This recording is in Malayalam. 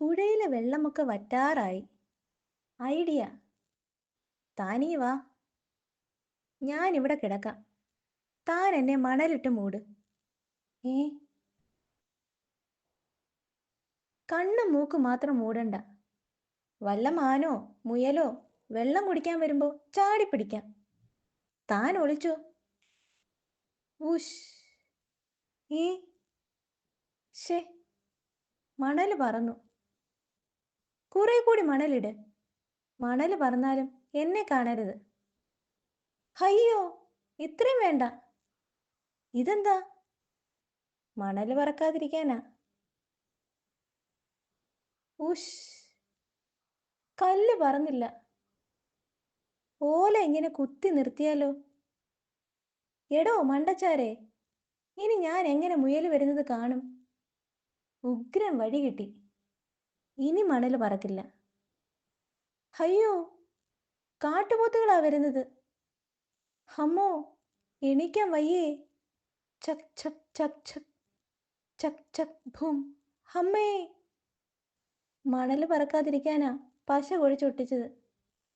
പുഴയിലെ വെള്ളമൊക്കെ വറ്റാറായി. ഐഡിയ. താനീ വാ. ഞാനിവിടെ കിടക്കാം. താൻ എന്നെ മണലിട്ട് മൂട്. ഏ? കണ്ണും മൂക്കും മാത്രം മൂടണ്ട. വല്ല മാനോ മുയലോ വെള്ളം കുടിക്കാൻ വരുമ്പോ ചാടി പിടിക്കാം താൻ ഒളിച്ചോ? ഉഷ് ഏ? ഷേ മണൽ പറന്നു. കുറെ കൂടി മണലിട്. മണൽ പറഞ്ഞാലും എന്നെ കാണരുത്. അയ്യോ ഇത്രയും വേണ്ട. ഇതെന്താ? മണൽ പറക്കാതിരിക്കാനാ. ഉഷ്. കല്ല് പറന്നില്ല ഓല ഇങ്ങനെ കുത്തി നിർത്തിയാലോ? എടോ മണ്ടച്ചാരെ ഇനി ഞാൻ എങ്ങനെ മുയൽ വരുന്നത് കാണും? ഉഗ്രം വഴി കിട്ടി. ഇനി മണൽ പറക്കില്ല. അയ്യോ കാട്ടുപോത്തുകളാ വരുന്നത്. അമ്മോ എണീക്കാൻ വയ്യേ. ചക് ചക് ചക് ചക് ചക് ചക് ഭൂം. അമ്മേ. മണൽ പറക്കാതിരിക്കാനാ പശ കൊഴിച്ചൊട്ടിച്ചത്